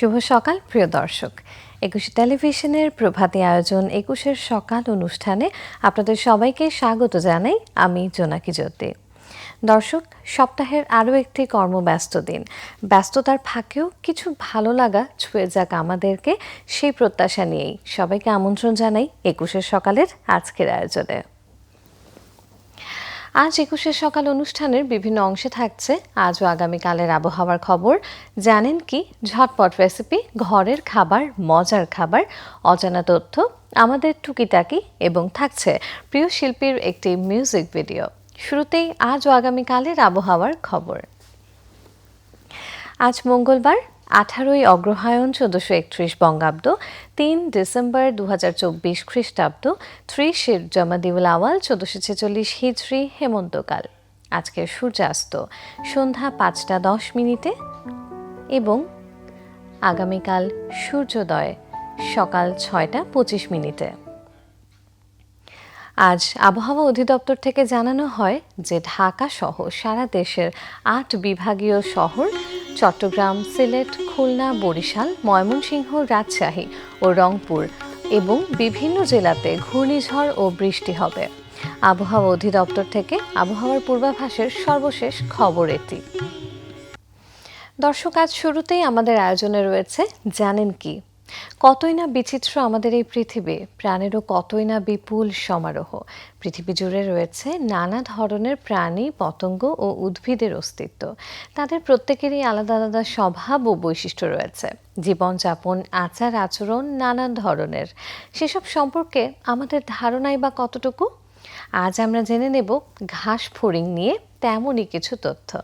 শুভ সকাল, প্রিয় দর্শক। একুশে টেলিভিশনের প্রভাতী আয়োজন একুশের সকাল অনুষ্ঠানে আপনাদের সবাইকে স্বাগত জানাই আমি জোনাকি জ্যোতি। দর্শক, সপ্তাহের আরও একটি কর্মব্যস্ত দিন। ব্যস্ততার ফাঁকেও কিছু ভালো লাগা ছুঁয়ে যাক আমাদেরকে সেই প্রত্যাশা নিয়েই। সবাইকে আমন্ত্রণ জানাই একুশের সকালের আজকের আয়োজনে। আজ একুশের সকাল অনুষ্ঠানের বিভিন্ন অংশে থাকছে আজ ও আগামীকালের আবহাওয়ার খবর। জানেন কি? ঝটপট রেসিপি, ঘরের খাবার, মজার খাবার, অজানা তথ্য, আমাদের টুকিটাকি এবং থাকছে প্রিয় শিল্পীর একটি মিউজিক ভিডিও। শুরুতেই আজ ও আগামীকালের আবহাওয়ার খবর। আজ মঙ্গলবার আঠারোই অগ্রহায়ণ চোদ্দশো একত্রিশ বঙ্গাব্দ, তিন ডিসেম্বর দু হাজার চব্বিশ খ্রিস্টাব্দ ত্রিশের জমাদিউল আওয়াল চোদ্দশো ছেচল্লিশ হিজড়ি হেমন্তকাল আজকের সূর্যাস্ত, সন্ধ্যা পাঁচটা দশ মিনিটে এবং আগামীকাল সূর্যোদয় সকাল ছয়টা পঁচিশ মিনিটে। আজ আবহাওয়া অধিদপ্তর থেকে জানানো হয় যে ঢাকা সহ সারা দেশের আট বিভাগীয় শহর চট্টগ্রাম, সিলেট, খুলনা, বরিশাল, ময়মনসিংহ, রাজশাহী ও রংপুর এবং বিভিন্ন জেলাতে ঘূর্ণিঝড় ও বৃষ্টি হবে। আবহাওয়া অধিদপ্তর থেকে আবহাওয়ার পূর্বাভাসের সর্বশেষ খবর এটি। দর্শক, আজ শুরুতেই আমাদের আয়োজনে রয়েছে জানেন কি? কতই না বিচিত্র আমাদের এই পৃথিবী, প্রাণেরও কতই না বিপুল সমারোহ। পৃথিবী জুড়ে রয়েছে নানা ধরনের প্রাণী, পতঙ্গ ও উদ্ভিদের অস্তিত্ব। তাদের প্রত্যেকেরই আলাদা আলাদা স্বভাব ও বৈশিষ্ট্য রয়েছে। জীবনযাপন, আচার আচরণ নানান ধরনের। সেসব সম্পর্কে আমাদের ধারণাই বা কতটুকু? আজ আমরা জেনে নেব ঘাস ফড়িং নিয়ে তেমনই কিছু তথ্য।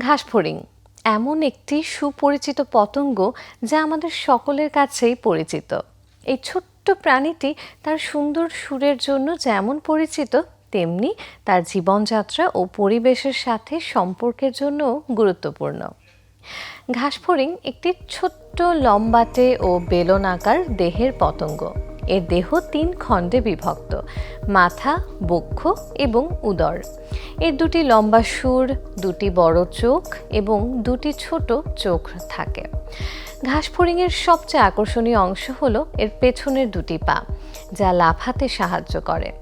ঘাস ফড়িং এমন একটি সুপরিচিত পতঙ্গ যা আমাদের সকলের কাছেই পরিচিত। এই ছোট্ট প্রাণীটি তার সুন্দর সুরের জন্য যেমন পরিচিত, তেমনি তার জীবনযাত্রা ও পরিবেশের সাথে সম্পর্কের জন্য গুরুত্বপূর্ণ। ঘাসফড়িং একটি ছোট্ট লম্বাটে ও বেলনাকার দেহের পতঙ্গ। এর দেহ তিন খণ্ডে বিভক্ত, মাথা, বক্ষ এবং উদর। এর দুটি লম্বা সুর, দুটি বড় চোখ এবং দুটি ছোট চোখ থাকে। ঘাসফড়িংয়ের সবচেয়ে আকর্ষণীয় অংশ হলো এর পেছনের দুটি পা, যা লাফাতে সাহায্য করে।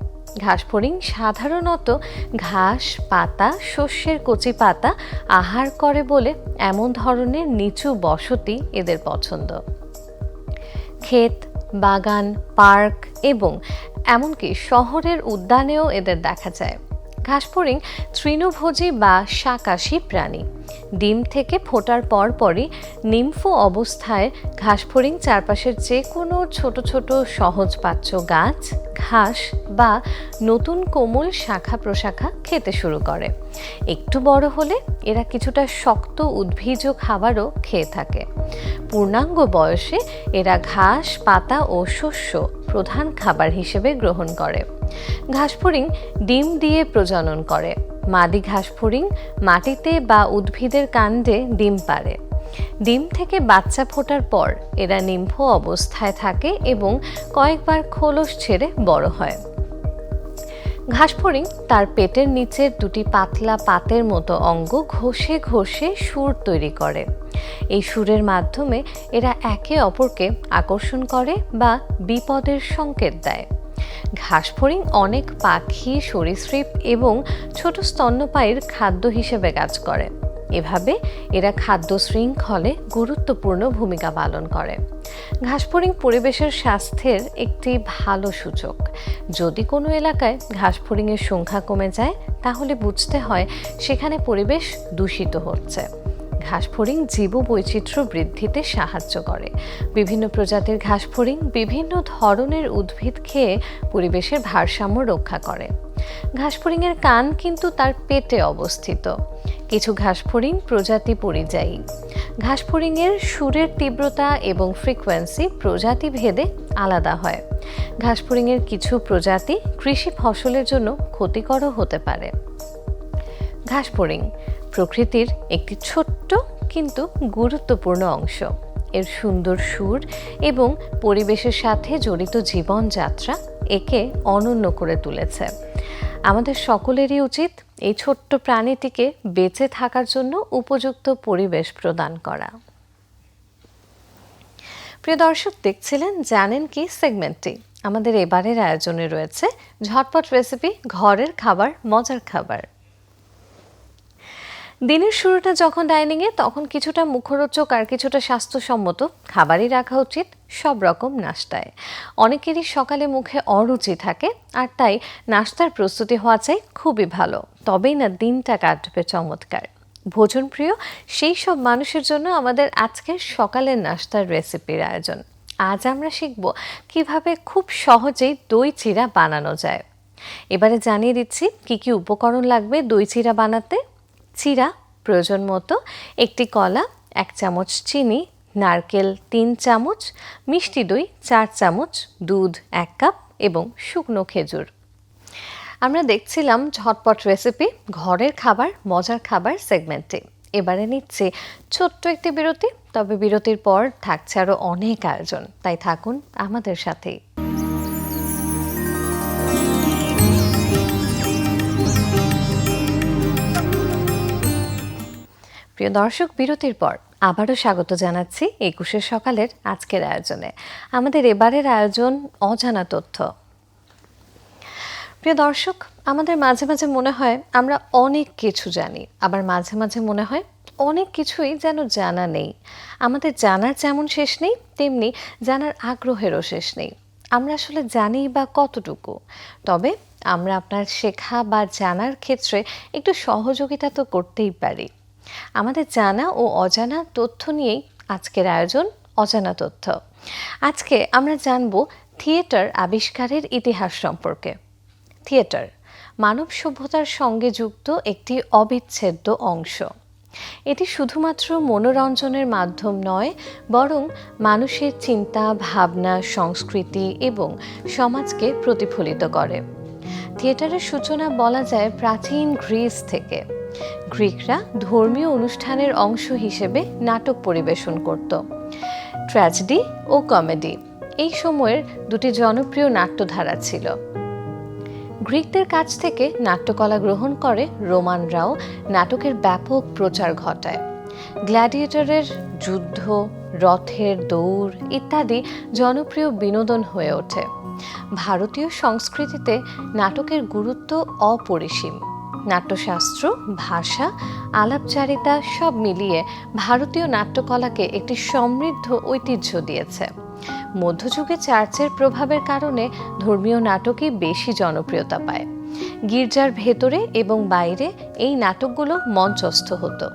ঘাসফড়িং সাধারণত ঘাস, পাতা, শস্যের কচি পাতা আহার করে বলে এমন ধরনের নিচু বসতি এদের পছন্দ। ক্ষেত বাগান পার্ক এবং এমনকি শহরের উদ্যানেও এদের দেখা যায়। ঘাসফড়িং, তৃণভোজী বা শাকাশী প্রাণী। ডিম থেকে ফোটার পর পরই নিম্ফো অবস্থায় ঘাসফড়িং চারপাশের যে কোনো ছোট ছোট সহজ পাচ্য গাছ, ঘাস বা নতুন কোমল শাখা প্রশাখা খেতে শুরু করে। একটু বড় হলে এরা কিছুটা শক্ত উদ্ভিজ খাবারও খেয়ে থাকে। পূর্ণাঙ্গ বয়সে এরা ঘাস, পাতা ও শস্য প্রধান খাবার হিসেবে গ্রহণ করে। ঘাসফড়িং ডিম দিয়ে প্রজনন করে। মাদি ঘাসফড়িং মাটিতে বা উদ্ভিদের কাণ্ডে ডিম পারে ডিম থেকে বাচ্চা ফোটার পর এরা নিম্ফ অবস্থায় থাকে এবং কয়েকবার খোলস ছেড়ে বড় হয়। ঘাসফড়িং তার পেটের নিচের দুটি পাতলা পাতের মতো অঙ্গ ঘষে ঘষে সুর তৈরি করে। এই সুরের মাধ্যমে এরা একে অপরকে আকর্ষণ করে বা বিপদের সংকেত দেয়। ঘাসফড়িং অনেক পাখি, সরীসৃপ এবং ছোট স্তন্যপায়ীর খাদ্য হিসেবে কাজ করে। এভাবে এরা খাদ্য শৃঙ্খলে গুরুত্বপূর্ণ ভূমিকা পালন করে। ঘাসফড়িং পরিবেশের স্বাস্থ্যের একটি ভালো সূচক। যদি কোনো এলাকায় ঘাসফড়িংয়ের সংখ্যা কমে যায়, তাহলে বুঝতে হয় সেখানে পরিবেশ দূষিত হচ্ছে। ঘাসফড়িং জীব বৈচিত্র্য বৃদ্ধিতে সাহায্য করে। বিভিন্ন প্রজাতির ঘাসফড়িং বিভিন্ন ধরনের উদ্ভিদ খেয়ে পরিবেশের ভারসাম্য রক্ষা করে। ঘাসফড়িংয়ের কান কিন্তু তার পেটে অবস্থিত। কিছু ঘাসফড়িং প্রজাতি পরিযায়ী। ঘাসফড়িংয়ের সুরের তীব্রতা এবং ফ্রিকোয়েন্সি প্রজাতি ভেদে আলাদা হয়। ঘাসফড়িংয়ের কিছু প্রজাতি কৃষি ফসলের জন্য ক্ষতিকরও হতে পারে। ঘাসফড়িং প্রকৃতির একটি ছোট্ট কিন্তু গুরুত্বপূর্ণ অংশ। এর সুন্দর সুর এবং পরিবেশের সাথে জড়িত জীবনযাত্রা একে অনন্য করে তুলেছে। আমাদের সকলেরই উচিত এই ছোট্ট প্রাণীটিকে বেঁচে থাকার জন্য উপযুক্ত পরিবেশ প্রদান করা। প্রিয় দর্শক, দেখছিলেন, জানেন কি সেগমেন্টটি? আমাদের এবারের আয়োজনে রয়েছে ঝটপট রেসিপি ঘরের খাবার, মজার খাবার। দিনের শুরুটা যখন ডাইনিংয়ে তখন কিছুটা মুখরোচক আর কিছুটা স্বাস্থ্যসম্মত খাবারই রাখা উচিত, সব রকম নাস্তায়। অনেকেরই সকালে মুখে অরুচি থাকে, আর তাই নাস্তার প্রস্তুতি হওয়া চাই খুবই ভালো। তবেই না দিনটা কাটবে চমৎকার। ভোজনপ্রিয়, সেই সব মানুষের জন্য আমাদের আজকের সকালের নাস্তার রেসিপির আয়োজন। আজ আমরা শিখব কীভাবে খুব সহজেই দই চিরা বানানো যায়। এবারে জানিয়ে দিচ্ছি কি কি উপকরণ লাগবে দই চিরা বানাতে। চিরা প্রয়োজন মতো, একটি কলা, এক চামচ চিনি, নারকেল তিন চামচ, মিষ্টি দই চার চামচ, দুধ এক কাপ এবং শুকনো খেজুর। আমরা দেখছিলাম ঝটপট রেসিপি ঘরের খাবার, মজার খাবার সেগমেন্টে এবারে নিচ্ছে ছোট্ট একটি বিরতি, তবে বিরতির পর থাকছে আরও অনেক আয়োজন। তাই থাকুন আমাদের সাথেই। প্রিয় দর্শক, বিরতির পর আবারও স্বাগত জানাচ্ছি একুশের সকালের আজকের আয়োজনে। আমাদের এবারের আয়োজন অজানা তথ্য। প্রিয় দর্শক, আমাদের মাঝে মাঝে মনে হয় আমরা অনেক কিছু জানি, আবার মাঝে মাঝে মনে হয় অনেক কিছুই যেন জানা নেই। আমাদের জানার যেমন শেষ নেই, তেমনি জানার আগ্রহেরও শেষ নেই। আমরা আসলে জানি বা কতটুকু? তবে আমরা আপনার শেখা বা জানার ক্ষেত্রে একটু সহযোগিতা তো করতেই পারি। আমাদের জানা ও অজানা তথ্য নিয়েই আজকের আয়োজন অজানা তথ্য। আজকে আমরা জানব থিয়েটার আবিষ্কারের ইতিহাস সম্পর্কে। থিয়েটার মানব সভ্যতার সঙ্গে যুক্ত একটি অবিচ্ছেদ্য অংশ। এটি শুধুমাত্র মনোরঞ্জনের মাধ্যম নয়, বরং মানুষের চিন্তা, ভাবনা, সংস্কৃতি এবং সমাজকে প্রতিফলিত করে। থিয়েটারের সূচনা বলা যায় প্রাচীন গ্রিস থেকে। গ্রিকরা ধর্মীয় অনুষ্ঠানের অংশ হিসেবে নাটক পরিবেশন করত। ট্র্যাজেডি ও কমেডি এই সময়ের দুটি জনপ্রিয় নাট্যধারা ছিল। গ্রিকদের কাছ থেকে নাট্যকলা গ্রহণ করে রোমানরাও নাটকের ব্যাপক প্রচার ঘটায়। গ্ল্যাডিয়েটরের যুদ্ধ, রথের দৌড় ইত্যাদি জনপ্রিয় বিনোদন হয়ে ওঠে। ভারতীয় সংস্কৃতিতে নাটকের গুরুত্ব অপরিসীম। নাট্যশাস্ত্র, ভাষা, আলাপচারিতা সব মিলিয়ে ভারতীয় নাট্যকলাকে একটি সমৃদ্ধ ঐতিহ্য দিয়েছে। মধ্যযুগে চার্চের প্রভাবের কারণে ধর্মীয় নাটকই বেশি জনপ্রিয়তা পায়। গির্জার ভেতরে এবং বাইরে এই নাটকগুলো মঞ্চস্থ হতো।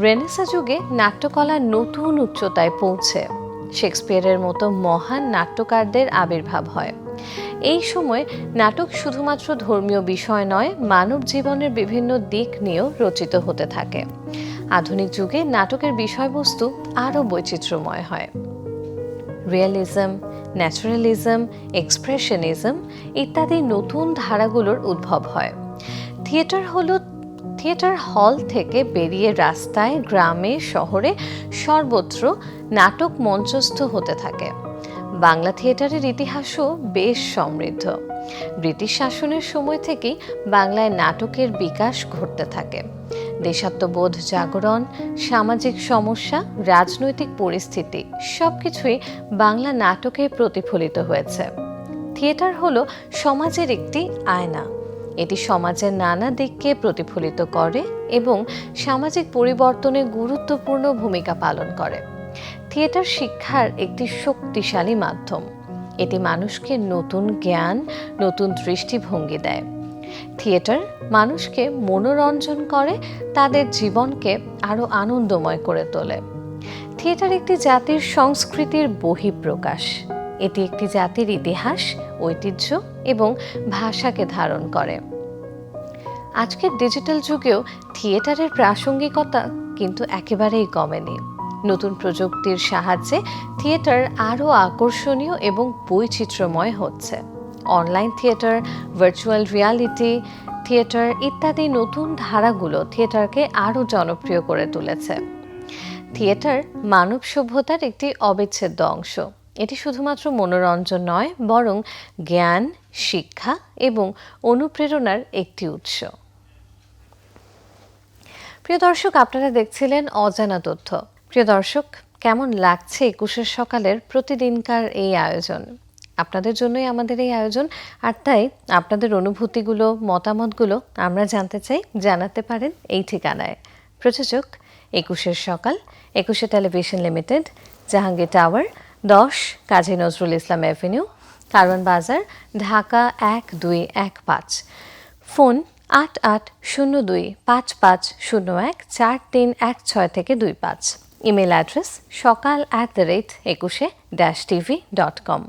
রেনেসা যুগে নাট্যকলা নতুন উচ্চতায় পৌঁছে। শেক্সপিয়ারের মতো মহান নাট্যকারদের আবির্ভাব হয়। এই সময় নাটক শুধুমাত্র ধর্মীয় বিষয় নয়, মানব জীবনের বিভিন্ন দিক নিয়েও রচিত হতে থাকে। আধুনিক যুগে নাটকের বিষয়বস্তু আরও বৈচিত্র্যময় হয়। রিয়েলিজম, ন্যাচারালিজম, এক্সপ্রেশনিজম ইত্যাদি নতুন ধারাগুলোর উদ্ভব হয়। থিয়েটার হলো, থিয়েটার হল থেকে বেরিয়ে রাস্তায়, গ্রামে, শহরে সর্বত্র নাটক মঞ্চস্থ হতে থাকে। বাংলা থিয়েটারের ইতিহাসও বেশ সমৃদ্ধ। ব্রিটিশ শাসনের সময় থেকেই বাংলায় নাটকের বিকাশ ঘটতে থাকে। দেশাত্মবোধ জাগরণ, সামাজিক সমস্যা, রাজনৈতিক পরিস্থিতি সবকিছুই বাংলা নাটকে প্রতিফলিত হয়েছে। থিয়েটার হলো সমাজের একটি আয়না। এটি সমাজের নানা দিককে প্রতিফলিত করে এবং সামাজিক পরিবর্তনে গুরুত্বপূর্ণ ভূমিকা পালন করে। থিয়েটার শিক্ষার একটি শক্তিশালী মাধ্যম। এটি মানুষকে নতুন জ্ঞান, নতুন দৃষ্টিভঙ্গি দেয়। থিয়েটার মানুষকে মনোরঞ্জন করে, তাদের জীবনকে আরও আনন্দময় করে তোলে। থিয়েটার একটি জাতির সংস্কৃতির বহিঃপ্রকাশ। এটি একটি জাতির ইতিহাস, ঐতিহ্য এবং ভাষাকে ধারণ করে। আজকের ডিজিটাল যুগেও থিয়েটারের প্রাসঙ্গিকতা কিন্তু একেবারেই কমেনি। নতুন প্রযুক্তির সাহায্যে থিয়েটার আরও আকর্ষণীয় এবং বৈচিত্র্যময় হচ্ছে। Online theatre, virtual reality theatre ইত্যাদি নতুন ধারাগুলো থিয়েটারকে আরও জনপ্রিয় করে তুলেছে। থিয়েটার মানব সভ্যতার একটি অবিচ্ছেদ্য অংশ। এটি শুধুমাত্র মনোরঞ্জন নয়, বরং জ্ঞান, শিক্ষা এবং অনুপ্রেরণার একটি উৎস। প্রিয় দর্শক, আপনারা দেখছিলেন অজানা তথ্য। প্রিয় দর্শক, কেমন লাগছে একুশের সকালের প্রতিদিনকার এই আয়োজন? আপনাদের জন্যই আমাদের এই আয়োজন। আর তাই আপনাদের অনুভূতিগুলো, মতামতগুলো আমরা জানতে চাই, জানাতে পারেন এই ঠিকানায়। প্রযোজক, একুশের সকাল, একুশে টেলিভিশন লিমিটেড, জাহাঙ্গীর টাওয়ার, দশ, কাজী নজরুল ইসলাম অ্যাভিনিউ কারণ বাজার, ঢাকা এক দুই এক পাঁচ। ফোন আট আট শূন্য দুই পাঁচ পাঁচ শূন্য এক চার তিন এক ছয় থেকে দুই পাঁচ। Email address Sokal at the rate Ekushe dash TV dot com.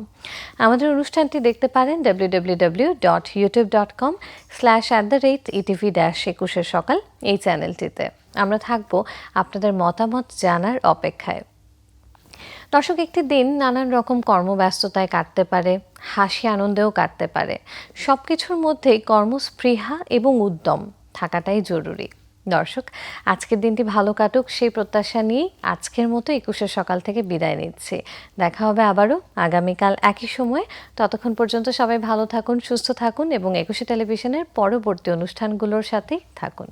আমাদের অনুষ্ঠানটি দেখতে পারেন W W W dot YouTube dot com slash at the rate ETV dash Ekushe Sokal এই চ্যানেলটিতে। আমরা থাকব আপনাদের মতামত জানার অপেক্ষায়। দর্শক, একটি দিন নানান রকম কর্মব্যস্ততায় কাটতে পারে, হাসি আনন্দেও কাটতে পারে। সব কিছুর মধ্যেই কর্মস্পৃহা এবং উদ্যম থাকাটাই জরুরি। দর্শক, আজকের দিনটি ভালো কাটুক, সেই প্রত্যাশা নিয়েই আজকের মতো একুশের সকাল থেকে বিদায় নিচ্ছি। দেখা হবে আবারও আগামীকাল একই সময়ে। ততক্ষণ পর্যন্ত সবাই ভালো থাকুন, সুস্থ থাকুন এবং একুশে টেলিভিশনের পরবর্তী অনুষ্ঠানগুলোর সাথেই থাকুন।